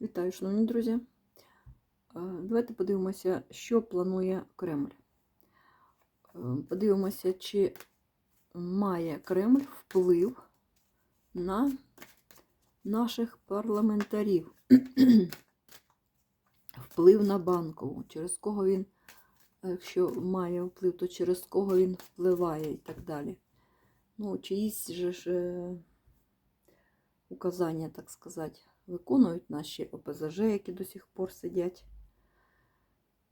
Вітаю, шановні друзі. Е, Давайте подивимося, що планує Кремль. Е, Подивимося, чи має Кремль вплив на наших парламентарів. Вплив на банкову, через кого він, якщо має вплив, то через кого він впливає і так далі. Ну, чиїсь же ж е, указання, так сказати, виконують наші ОПЗЖ, які до сих пор сидять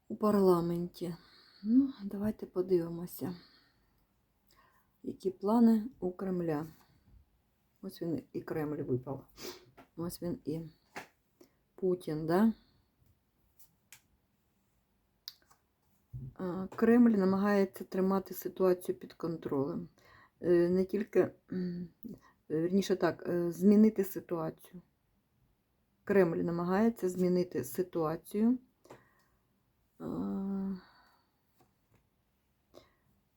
у парламенті. Ну, давайте подивимося, які плани у Кремля. Ось він і Кремль випав. Ось він і Путін, да? Кремль намагається тримати ситуацію під контролем. Е, Не тільки, м, вірніше так, е, змінити ситуацію. Кремль намагається змінити ситуацію.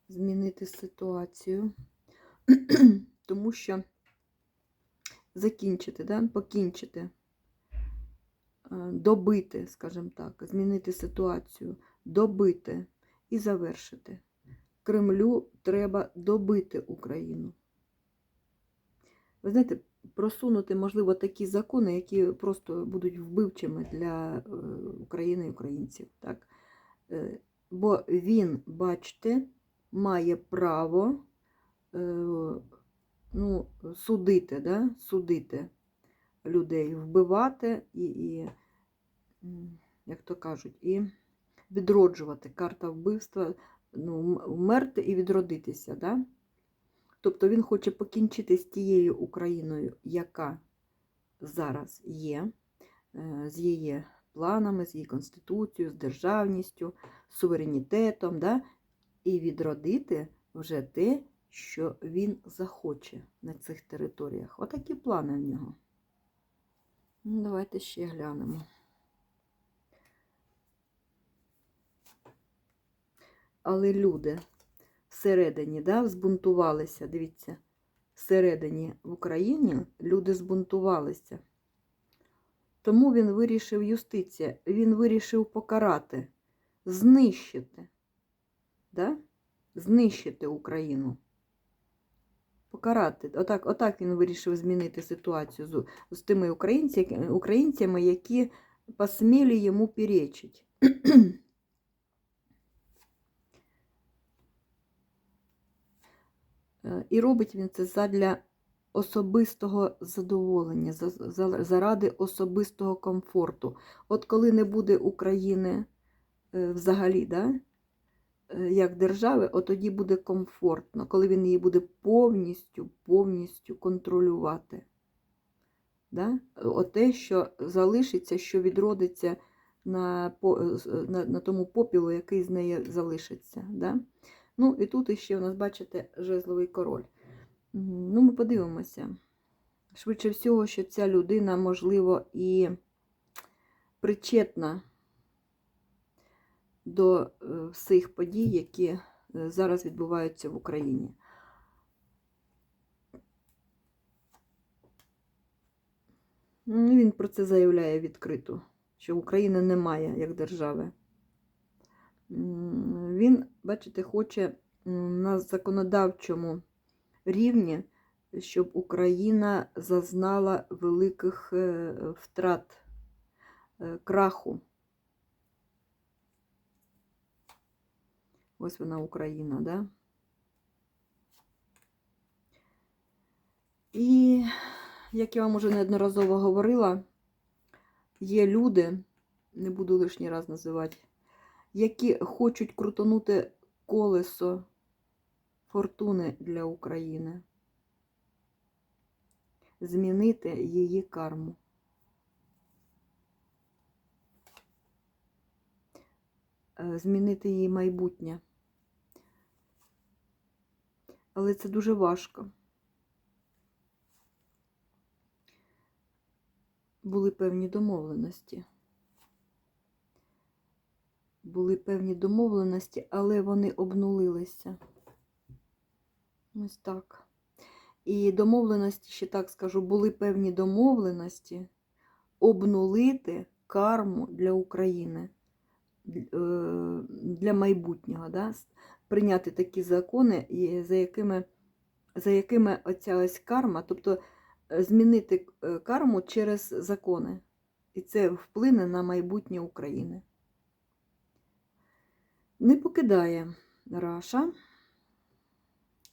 Змінити ситуацію, тому що закінчити, да? покінчити, добити, скажімо так, змінити ситуацію, добити і завершити. Кремлю треба добити Україну. Ви знаєте, просунути, можливо, такі закони, які просто будуть вбивчими для е, України і українців. Так? Е, Бо він, бачите, має право е, ну, судити, да? судити людей, вбивати і, і, як то кажуть, і відроджувати карта вбивства, ну, вмерти і відродитися. Да? Тобто він хоче покінчити з тією Україною, яка зараз є, е, з її планами, з її конституцією, з державністю, з суверенітетом, да? і відродити вже те, що він захоче на цих територіях. Отакі плани в нього. Ну, давайте ще глянемо. Але люди всередині да, збунтувалися. Дивіться, всередині в Україні люди збунтувалися. Тому він вирішив юстиція, він вирішив покарати, знищити, да? знищити Україну. Покарати. Отак, отак він вирішив змінити ситуацію з, з тими українцями, які посміли йому перечить. І робить він це задля особистого задоволення, за- за- заради особистого комфорту. От коли не буде України е, взагалі, да, е, як держави, от тоді буде комфортно, коли він її буде повністю, повністю контролювати. Да? От те, що залишиться, що відродиться на, е, на, на тому попілу, який з неї залишиться. Да? Ну, і тут іще у нас, бачите, жезловий король. Ну, ми подивимося. Швидше всього, що ця людина, можливо, і причетна до е, всіх подій, які е, зараз відбуваються в Україні. Ну, Він про це заявляє відкрито, що України немає як держави. Він, бачите, хоче на законодавчому рівні, щоб Україна зазнала великих е, втрат, е, краху. Ось вона Україна, да? І, як я вам уже неодноразово говорила, є люди, не буду лишній раз називати, які хочуть крутонути колесо фортуни для України, змінити її карму. Е, Змінити її майбутнє. Але це дуже важко. Були певні домовленості. Були певні домовленості, але вони обнулилися. Ось так. І домовленості, ще так скажу, були певні домовленості, обнулити карму для України, е, для майбутнього, да? прийняти такі закони, за якими, за якими оця ось карма, тобто е, змінити е, карму через закони. І це вплине на майбутнє України. Не покидає Раша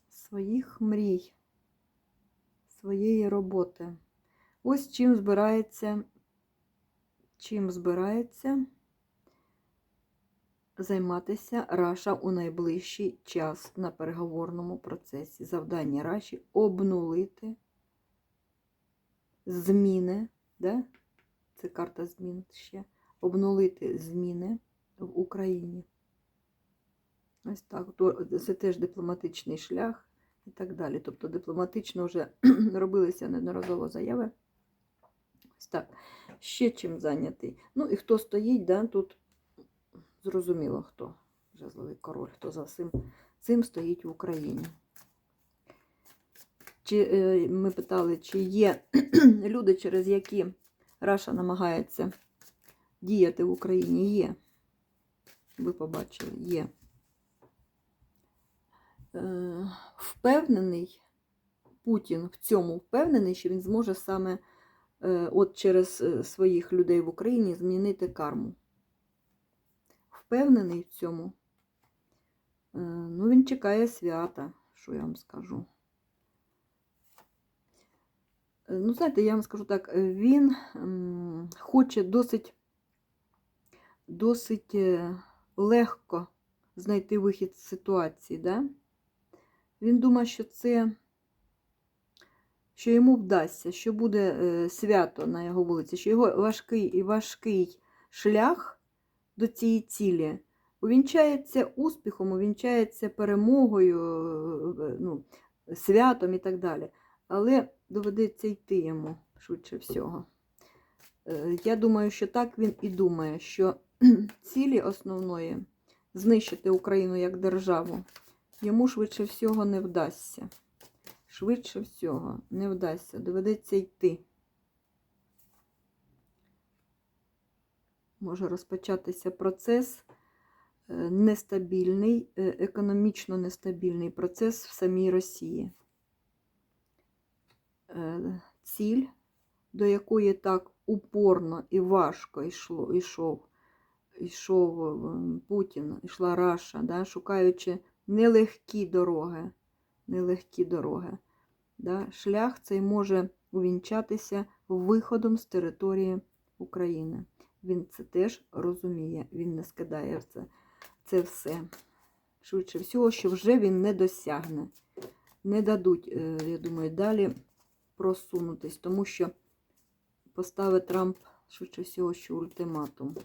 своїх мрій, своєї роботи. Ось чим збирається, чим збирається займатися Раша у найближчий час на переговорному процесі. Завдання Раші обнулити зміни, да? це карта змін ще, обнулити зміни в Україні. Ось так. Це теж дипломатичний шлях і так далі. Тобто дипломатично вже робилися неодноразово заяви. Ось так. Ще чим зайнятий. Ну і хто стоїть, да, тут зрозуміло, хто жезловий король, хто за цим, цим стоїть в Україні. Чи, е, ми питали, чи є люди, через які Раша намагається діяти в Україні? Є. Ви побачили, є. Е, Впевнений, Путін в цьому впевнений, що він зможе саме е, от через е, своїх людей в Україні змінити карму. Впевнений в цьому. Ну, він чекає свята, що я вам скажу. Ну, знаєте, я вам скажу так, він хоче досить, досить легко знайти вихід з ситуації, да? Він думає, що це, що йому вдасться, що буде е, свято на його вулиці, що його важкий і важкий шлях до цієї цілі увінчається успіхом, увінчається перемогою, е, ну, святом і так далі. Але доведеться йти йому швидше всього. Е, Я думаю, що так він і думає, що цілі основної знищити Україну як державу йому швидше всього не вдасться. Швидше всього не вдасться. Доведеться йти. Може розпочатися процес е, нестабільний, е, економічно нестабільний процес в самій Росії. Е, Ціль, до якої так упорно і важко йшло, йшов, йшов е, Путін, йшла Раша, да, шукаючи нелегкі дороги, нелегкі дороги. Да? Шлях цей може увінчатися виходом з території України. Він це теж розуміє, він не скидає це, це все. Швидше всього, що вже він не досягне. Не дадуть, е, я думаю, далі просунутись, тому що поставить Трамп, швидше всього, що ультиматум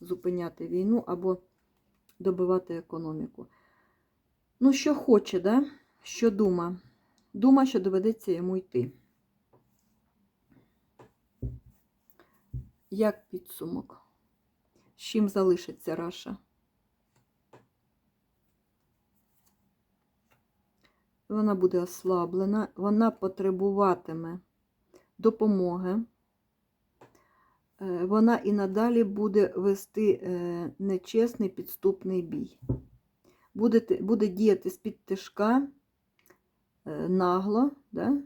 зупиняти війну або добивати економіку. Ну, що хоче, да? що дума? Дума, що доведеться йому йти. Як підсумок? З чим залишиться Раша? Вона буде ослаблена, вона потребуватиме допомоги. Е, Вона і надалі буде вести е, нечесний підступний бій буде, буде діяти з-під тишка е, нагло. Да?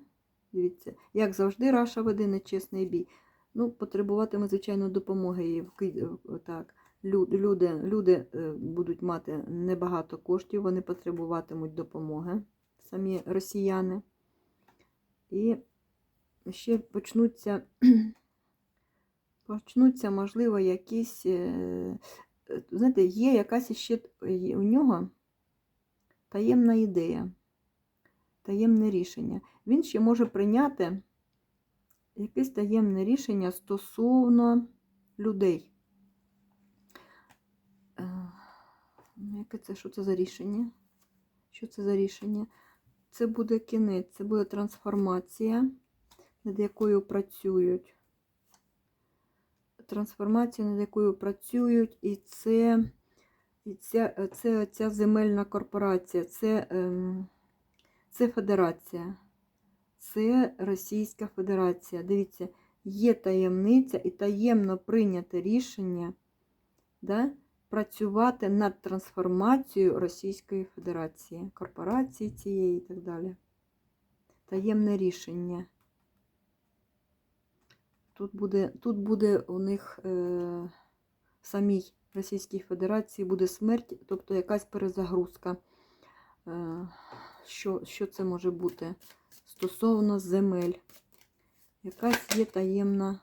Дивіться, як завжди, Раша веде нечесний бій. Ну, потребуватиме, звичайно, допомоги е, Так. Люди, люди е, будуть мати небагато коштів, вони потребуватимуть допомоги, самі росіяни. І ще почнуться, почнуться, можливо, якісь. Знаєте, є якась ще у нього таємна ідея, таємне рішення. Він ще може прийняти якесь таємне рішення стосовно людей. Е, ну, Яке це, що це за рішення? Що це за рішення? Це буде кінець, це буде трансформація, над якою працюють. Трансформація, над якою працюють, і це, і ця, це ця земельна корпорація, це, ем, це федерація. Це Російська Федерація. Дивіться, є таємниця і таємно прийняте рішення да, працювати над трансформацією Російської Федерації, корпорації цієї і так далі. Таємне рішення. Тут буде, тут буде у них е, самій Російській Федерації буде смерть, тобто якась перезагрузка. Е, що, що це може бути стосовно земель? Якась є таємна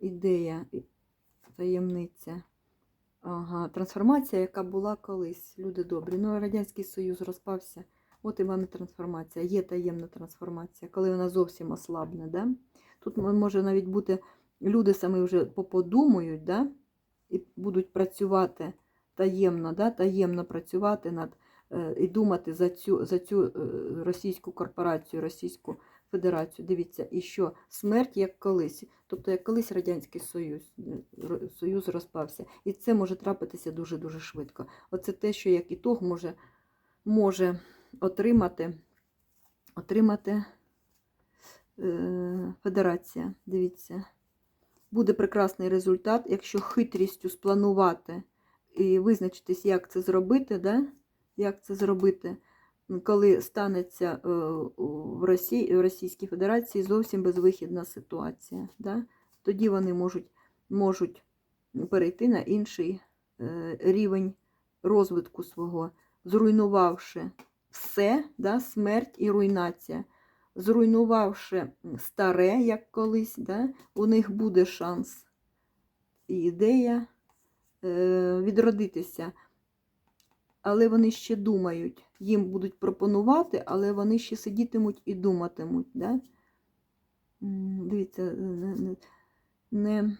ідея, таємниця. Ага, трансформація, яка була колись. Люди добрі. Ну, Радянський Союз розпався. От і вам і трансформація. Є таємна трансформація, коли вона зовсім ослабне. Да? Тут може навіть бути, люди самі вже поподумають, да? І будуть працювати таємно, да? таємно працювати над е, і думати за цю, за цю е, російську корпорацію, Російську Федерацію. Дивіться, і що смерть як колись, тобто як колись Радянський Союз, Союз розпався. І це може трапитися дуже-дуже швидко. Оце те, що як ітог може, може отримати, отримати е, Федерація. Дивіться. Буде прекрасний результат, якщо хитрістю спланувати і визначитись, як це зробити, да? як це зробити, коли станеться е, в Росії, в Російській Федерації зовсім безвихідна ситуація. Да? Тоді вони можуть, можуть перейти на інший е, рівень розвитку свого, зруйнувавши все, да? смерть і руйнація. Зруйнувавши старе, як колись, да? у них буде шанс і ідея е, відродитися. Але вони ще думають, їм будуть пропонувати, але вони ще сидітимуть і думатимуть. Да? Дивіться, не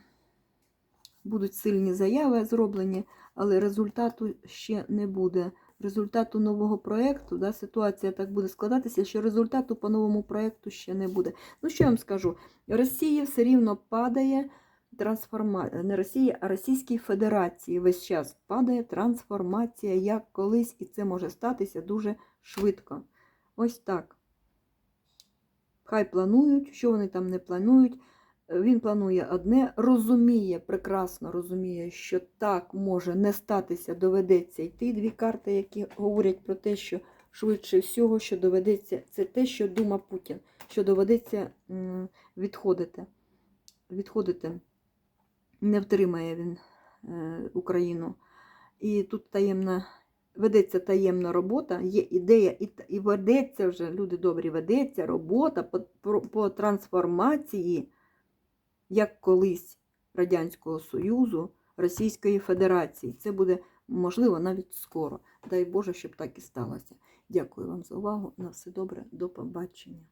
будуть сильні заяви зроблені, але результату ще не буде. Результату нового проєкту, да, ситуація так буде складатися, що результату по новому проєкту ще не буде. Ну, що я вам скажу? Росія все рівно падає, трансформа... не Росія, а Російській Федерації весь час падає трансформація як колись, і це може статися дуже швидко. Ось так. Хай планують, що вони там не планують. Він планує одне, розуміє, прекрасно розуміє, що так може не статися, доведеться йти. Дві карти, які говорять про те, що швидше всього, що доведеться, це те, що думав Путін, що доведеться відходити. Відходити. Не втримає він е, Україну. І тут таємна, ведеться таємна робота, є ідея, і, і ведеться вже, люди добрі, ведеться робота по, по трансформації, як колись Радянського Союзу, Російської Федерації. Це буде можливо навіть скоро. Дай Боже, щоб так і сталося. Дякую вам за увагу. На все добре, до побачення.